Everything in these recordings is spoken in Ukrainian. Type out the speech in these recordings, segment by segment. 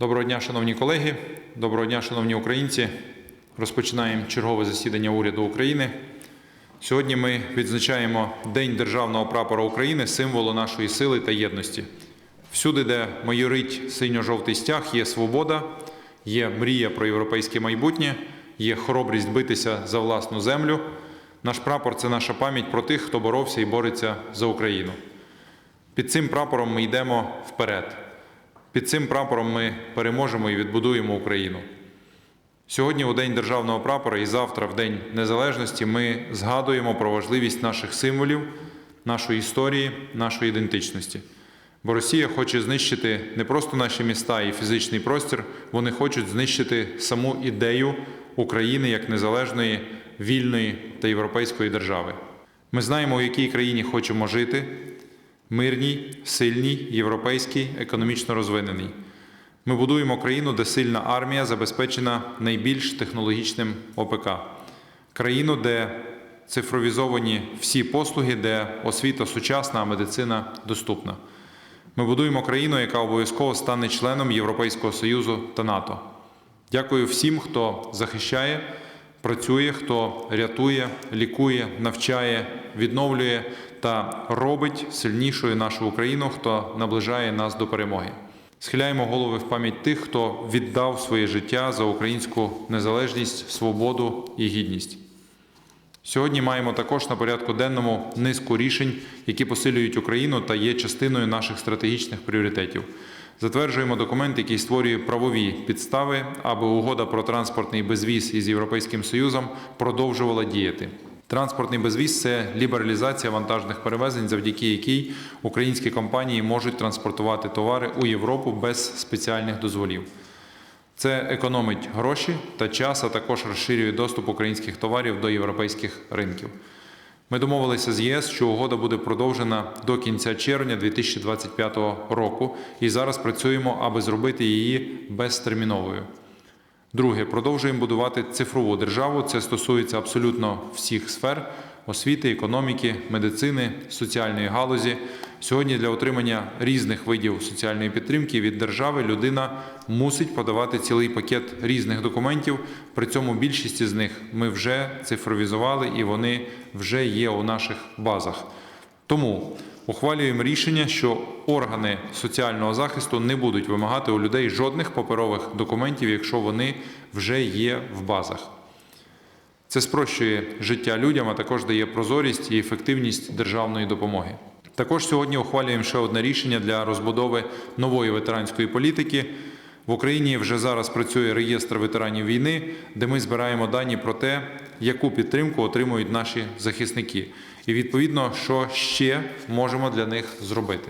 Доброго дня, шановні колеги. Доброго дня, шановні українці. Розпочинаємо чергове засідання уряду України. Сьогодні ми відзначаємо День державного прапора України, символу нашої сили та єдності. Всюди, де майорить синьо-жовтий стяг, є свобода, є мрія про європейське майбутнє, є хоробрість битися за власну землю. Наш прапор це наша пам'ять про тих, хто боровся і бореться за Україну. Під цим прапором ми йдемо вперед. Під цим прапором ми переможемо і відбудуємо Україну. Сьогодні, у День державного прапора, і завтра, в День Незалежності, ми згадуємо про важливість наших символів, нашої історії, нашої ідентичності. Бо Росія хоче знищити не просто наші міста і фізичний простір, вони хочуть знищити саму ідею України як незалежної, вільної та європейської держави. Ми знаємо, у якій країні хочемо жити, мирній, сильній, європейській, економічно розвиненій. Ми будуємо країну, де сильна армія забезпечена найбільш технологічним ОПК. Країну, де цифровізовані всі послуги, де освіта сучасна, а медицина доступна. Ми будуємо країну, яка обов'язково стане членом Європейського Союзу та НАТО. Дякую всім, хто захищає, працює, хто рятує, лікує, навчає, відновлює та робить сильнішою нашу Україну, хто наближає нас до перемоги. Схиляємо голови в пам'ять тих, хто віддав своє життя за українську незалежність, свободу і гідність. Сьогодні маємо також на порядку денному низку рішень, які посилюють Україну та є частиною наших стратегічних пріоритетів. Затверджуємо документ, який створює правові підстави, аби угода про транспортний безвіз із Європейським Союзом продовжувала діяти. Транспортний безвіз це лібералізація вантажних перевезень, завдяки якій українські компанії можуть транспортувати товари у Європу без спеціальних дозволів. Це економить гроші та час, а також розширює доступ українських товарів до європейських ринків. Ми домовилися з ЄС, що угода буде продовжена до кінця червня 2025 року, і зараз працюємо, аби зробити її безтерміновою. Друге, продовжуємо будувати цифрову державу. Це стосується абсолютно всіх сфер освіти, економіки, медицини, соціальної галузі. Сьогодні для отримання різних видів соціальної підтримки від держави людина мусить подавати цілий пакет різних документів. При цьому більшість з них ми вже цифровізували і вони вже є у наших базах. Тому ухвалюємо рішення, що органи соціального захисту не будуть вимагати у людей жодних паперових документів, якщо вони вже є в базах. Це спрощує життя людям, а також дає прозорість і ефективність державної допомоги. Також сьогодні ухвалюємо ще одне рішення для розбудови нової ветеранської політики. В Україні вже зараз працює реєстр ветеранів війни, де ми збираємо дані про те, яку підтримку отримують наші захисники, і відповідно, що ще можемо для них зробити.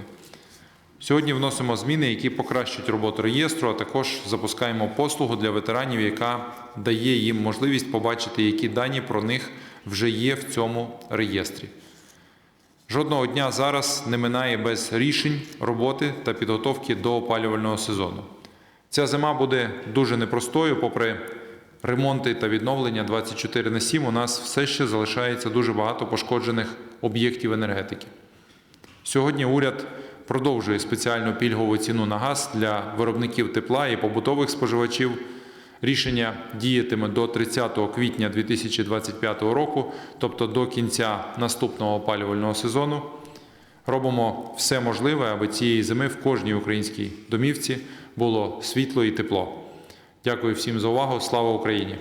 Сьогодні вносимо зміни, які покращать роботу реєстру, а також запускаємо послугу для ветеранів, яка дає їм можливість побачити, які дані про них вже є в цьому реєстрі. Жодного дня зараз не минає без рішень, роботи та підготовки до опалювального сезону. Ця зима буде дуже непростою, попри ремонти та відновлення 24 на 7, у нас все ще залишається дуже багато пошкоджених об'єктів енергетики. Сьогодні уряд продовжує спеціальну пільгову ціну на газ для виробників тепла і побутових споживачів. Рішення діятиме до 30 квітня 2025 року, тобто до кінця наступного опалювального сезону. Робимо все можливе, аби цієї зими в кожній українській домівці було світло і тепло. Дякую всім за увагу. Слава Україні!